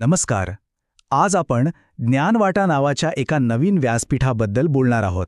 नमस्कार. आज आपण ज्ञानवाटा नावाच्या एका नवीन व्यासपीठाबद्दल बोलणार आहोत.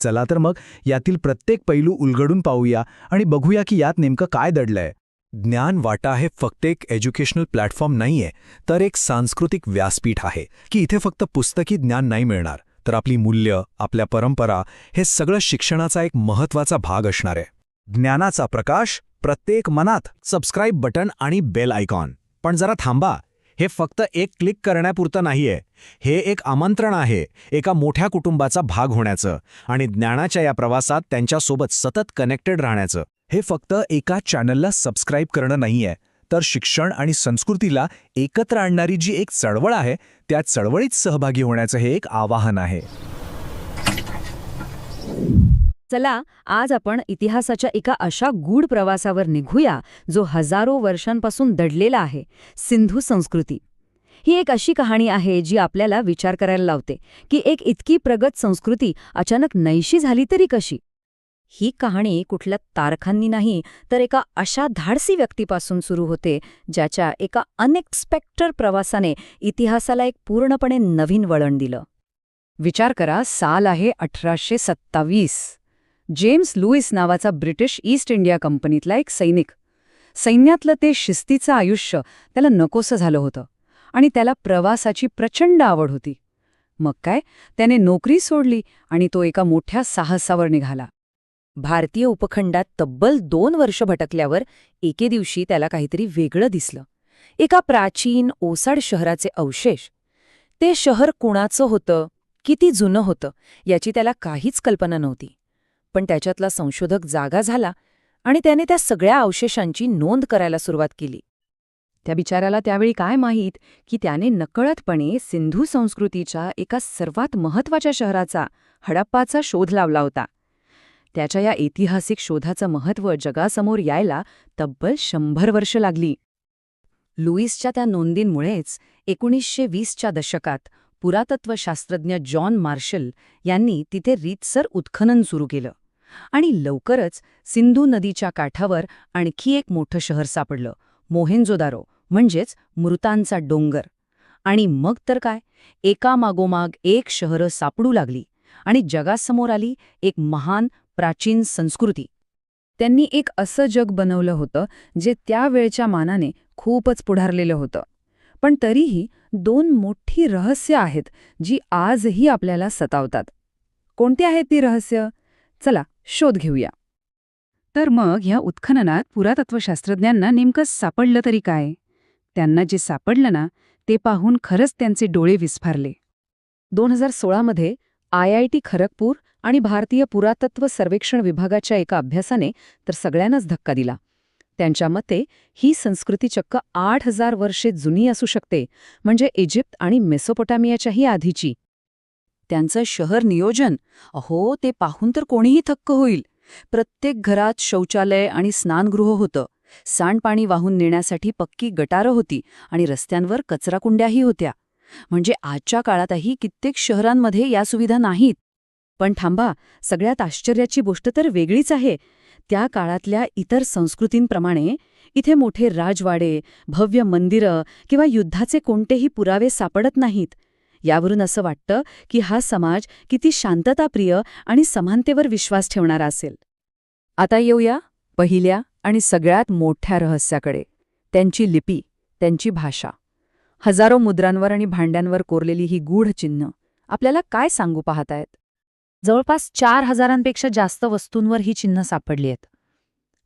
चला तर मग यातील प्रत्येक पैलू उलगडून पाहूया आणि बघूया की यात नेमकं काय दडलंय. ज्ञानवाटा हे फक्त एक एज्युकेशनल प्लॅटफॉर्म नाहीये तर एक सांस्कृतिक व्यासपीठ आहे की इथे फक्त पुस्तकी ज्ञान नाही मिळणार तर आपली मूल्य आपल्या परंपरा हे सगळं शिक्षणाचा एक महत्त्वाचा भाग असणार आहे. ज्ञानाचा प्रकाश प्रत्येक मनात सबस्क्राईब बटन आणि बेल आयकॉन पण जरा थांबा हे फक्त एक क्लिक करण्यापुरतं नाहीये. हे एक आमंत्रण आहे एका मोठ्या कुटुंबाचा भाग होण्याचं आणि ज्ञानाच्या या प्रवासात त्यांच्यासोबत सतत कनेक्टेड राहण्याचं. हे फक्त एका चॅनलला सबस्क्राईब करणं नाहीये तर शिक्षण आणि संस्कृतीला एकत्र आणणारी जी एक चळवळ आहे त्या चळवळीत सहभागी होण्याचं हे एक आवाहन आहे. चला आज आपण इतिहासाच्या एका अशा गूढ प्रवासावर निघूया जो हजारो वर्षांपासून दडलेला आहे सिंधू संस्कृती. ही एक अशी कहाणी आहे जी आपल्याला विचार करायला लावते की एक इतकी प्रगत संस्कृती अचानक नैशी झाली तरी कशी? ही कहाणी कुठल्या तारखांनी नाही तर एका अशा धाडसी व्यक्तीपासून सुरू होते ज्याच्या एका अनएक्स्पेक्टर प्रवासाने इतिहासाला एक पूर्णपणे नवीन वळण दिलं. विचार करा साल आहे अठराशे सत्तावीस. जेम्स लुईस नावाचा ब्रिटिश ईस्ट इंडिया कंपनीतला एक सैनिक. सैन्यातलं ते शिस्तीचं आयुष्य त्याला नकोसं झालं होतं आणि त्याला प्रवासाची प्रचंड आवड होती. मग काय? त्याने नोकरी सोडली आणि तो एका मोठ्या साहसावर निघाला. भारतीय उपखंडात तब्बल दोन वर्ष भटकल्यावर एके दिवशी त्याला काहीतरी वेगळं दिसलं. एका प्राचीन ओसाड शहराचे अवशेष. ते शहर कुणाचं होतं? किती जुनं होतं? याची त्याला काहीच कल्पना नव्हती. पण त्याच्यातला संशोधक जागा झाला आणि त्याने त्या सगळ्या अवशेषांची नोंद करायला सुरुवात केली. त्या बिचाऱ्याला त्यावेळी काय माहीत की त्याने नकळतपणे सिंधू संस्कृतीच्या एका सर्वात महत्त्वाच्या शहराचा हडप्पाचा शोध लावला होता. त्याच्या या ऐतिहासिक शोधाचं महत्त्व जगासमोर यायला तब्बल शंभर वर्ष लागली. लुईसच्या त्या नोंदींमुळेच एकोणीसशे वीसच्या दशकात पुरातत्वशास्त्रज्ञ जॉन मार्शल यांनी तिथे रीतसर उत्खनन सुरू केलं. आणि लवकरच सिंधू नदीच्या काठावर आणखी एक मोठं शहर सापडलं मोहेंजोदारो म्हणजेच मृतांचा डोंगर. आणि मग तर काय? एकामागोमाग एक शहरं सापडू लागली आणि जगासमोर आली एक महान प्राचीन संस्कृती. त्यांनी एक असं जग बनवलं होतं जे त्यावेळच्या मानाने खूपच पुढारलेलं होतं. पण तरीही दोन मोठी रहस्य आहेत जी आजही आपल्याला सतावतात. कोणती आहेत ती रहस्य? चला शोध घेऊया. तर मग ह्या उत्खननात पुरातत्वशास्त्रज्ञांना नेमकं सापडलं तरी काय? त्यांना जे सापडलं ना ते पाहून खरंच त्यांचे डोळे विस्फारले. दोन हजार सोळामध्ये आय आय टी खरगपूर आणि भारतीय पुरातत्व सर्वेक्षण विभागाच्या एका अभ्यासाने तर सगळ्यांनाच धक्का दिला. त्यांच्या मते ही संस्कृती चक्क आठ हजार वर्षे जुनी असू शकते म्हणजे इजिप्त आणि मेसोपोटामियाच्याही आधीची. त्यांचं शहर नियोजन. अहो ते पाहून तर कोणीही थक्क होईल. प्रत्येक घरात शौचालय आणि स्नानगृह होतं. सांडपाणी वाहून नेण्यासाठी पक्की गटारं होती आणि रस्त्यांवर कचराकुंड्याही होत्या. म्हणजे आजच्या काळातही कित्येक शहरांमध्ये या सुविधा नाहीत. पण थांबा सगळ्यात आश्चर्याची गोष्ट तर वेगळीच आहे. त्या काळातल्या इतर संस्कृतींप्रमाणे इथे मोठे राजवाडे भव्य मंदिरं किंवा युद्धाचे कोणतेही पुरावे सापडत नाहीत. यावरून असं वाटतं की हा समाज किती शांतताप्रिय आणि समानतेवर विश्वास ठेवणारा असेल. आता येऊया पहिल्या आणि सगळ्यात मोठ्या रहस्याकडे. त्यांची लिपी त्यांची भाषा. हजारो मुद्रांवर आणि भांड्यांवर कोरलेली ही गूढ चिन्ह आपल्याला काय सांगू पाहतायत? जवळपास चार हजारांपेक्षा जास्त वस्तूंवर ही चिन्ह सापडली आहेत.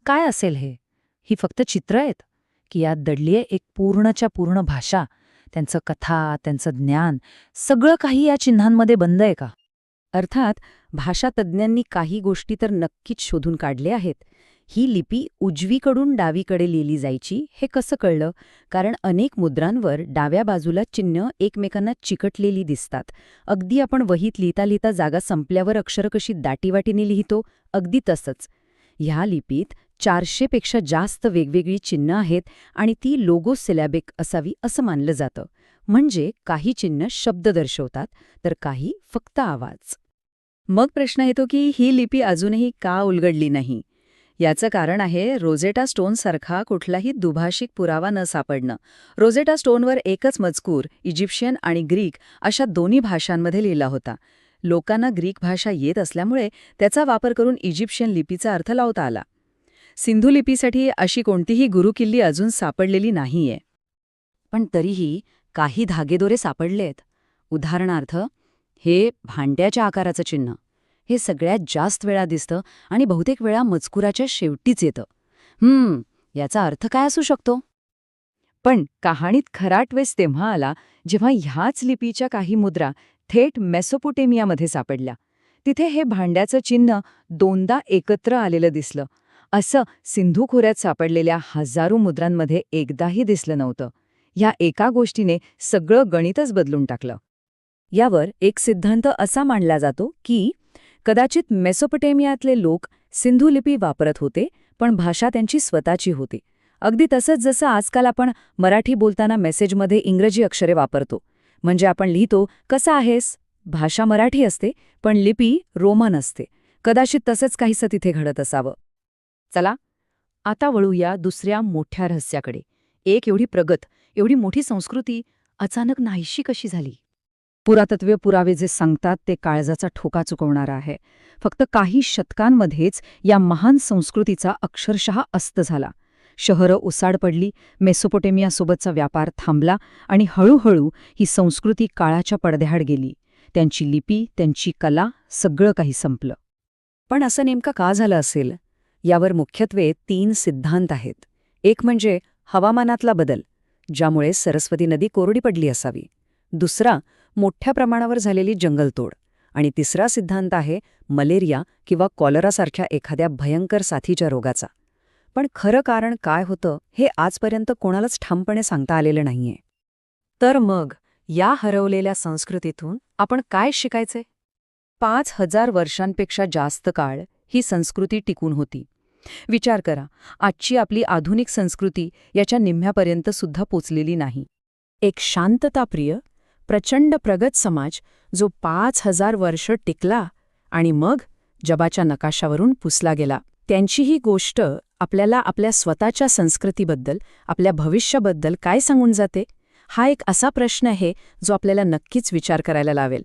काय असेल हे? ही फक्त चित्र आहेत? की यात दडलीये एक पूर्णच्या पूर्ण भाषा त्यांचं कथा त्यांचं ज्ञान सगळं काही या चिन्हांमध्ये बंद आहे का? अर्थात भाषातज्ज्ञांनी काही गोष्टी तर नक्कीच शोधून काढल्या आहेत. ही लिपी उजवीकडून डावीकडे लिहिली जायची हे कसं कळलं? कारण अनेक मुद्रांवर डाव्या बाजूला चिन्ह एकमेकांना चिकटलेली दिसतात. अगदी आपण वहीत लिहिता लिहिता जागा संपल्यावर अक्षरं कशी दाटीवाटीने लिहितो? अगदी तसंच. ह्या लिपीत चारशेपेक्षा जास्त वेगवेगळी चिन्ह आहेत आणि ती लोगो सिलॅबिक असावी असं मानलं जातं. म्हणजे काही चिन्ह शब्द दर्शवतात तर काही फक्त आवाज. मग प्रश्न येतो की ही लिपी अजूनही का उलगडली नाही? याचं कारण आहे रोजेटा स्टोनसारखा कुठलाही दुभाषिक पुरावा न सापडणं. रोजेटा स्टोनवर एकच मजकूर इजिप्शियन आणि ग्रीक अशा दोन्ही भाषांमध्ये लिहिला होता. लोकांना ग्रीक भाषा येत असल्यामुळे त्याचा वापर करून इजिप्शियन लिपीचा अर्थ लावता आला. सिंधू लिपीसाठी अशी कोणतीही गुरुकिल्ली अजून सापडलेली नाहीये. पण तरीही काही धागेदोरे सापडलेत. उदाहरणार्थ हे भांड्याच्या आकाराचं चिन्ह. हे सगळ्यात जास्त वेळा दिसतं आणि बहुतेक वेळा मजकुराच्या शेवटीच येतं. हम्म याचा अर्थ काय असू शकतो? पण कहाणीत खरा ट्वेस तेव्हा आला जेव्हा ह्याच लिपीच्या काही मुद्रा थेट मेसोपोटेमियामध्ये सापडल्या. तिथे हे भांड्याचं चिन्ह दोनदा एकत्र आलेलं दिसलं. असं सिंधू खोऱ्यात सापडलेल्या हजारो मुद्रांमध्ये एकदाही दिसलं नव्हतं. ह्या एका गोष्टीने सगळं गणितच बदलून टाकलं. यावर एक सिद्धांत असा मांडला जातो की कदाचित मेसोपोटेमियातले लोक सिंधू लिपी वापरत होते पण भाषा त्यांची स्वतःची होती. अगदी तसंच जसं आजकाल आपण मराठी बोलताना मेसेजमध्ये इंग्रजी अक्षरे वापरतो. म्हणजे आपण लिहितो कसा आहेस? भाषा मराठी असते पण लिपी रोमन असते. कदाचित तसंच काहीसं तिथे घडत असावं. चला आता वळूया दुसऱ्या मोठ्या रहस्याकडे. एक एवढी प्रगत एवढी मोठी संस्कृती अचानक नाहीशी कशी झाली? पुरातत्वीय पुरावे जे सांगतात ते काळजाचा ठोका चुकवणारा आहे. फक्त काही शतकांमध्येच या महान संस्कृतीचा अक्षरशः अस्त झाला. शहरं उसाड पडली मेसोपोटेमियासोबतचा व्यापार थांबला आणि हळूहळू ही संस्कृती काळाच्या पडद्याआड गेली. त्यांची लिपी त्यांची कला सगळं काही संपलं. पण असं नेमकं का झालं असेल? यावर मुख्यत्वे तीन सिद्धांत आहेत. एक म्हणजे हवामानातला बदल ज्यामुळे सरस्वती नदी कोरडी पडली असावी. दुसरा मोठ्या प्रमाणावर झालेली जंगलतोड. आणि तिसरा सिद्धांत आहे मलेरिया किंवा कॉलरासारख्या एखाद्या भयंकर साथीच्या रोगाचा. पण खरं कारण काय होतं हे आजपर्यंत कोणालाच ठामपणे सांगता आलेलं नाहीये. तर मग या हरवलेल्या संस्कृतीतून आपण काय शिकायचे? पाच हजार वर्षांपेक्षा जास्त काळ ही संस्कृती टिकून होती. विचार करा आजची आपली आधुनिक संस्कृती याच्या निम्म्यापर्यंत सुद्धा पोचलेली नाही. एक शांतताप्रिय प्रचंड प्रगत समाज जो पाच हजार वर्ष टिकला आणि मग जबाच्या नकाशावरून पुसला गेला. त्यांची ही गोष्ट आपल्याला आपल्या स्वतःच्या संस्कृतीबद्दल आपल्या भविष्याबद्दल काय सांगून जाते? हा एक असा प्रश्न आहे जो आपल्याला नक्कीच विचार करायला लावेल.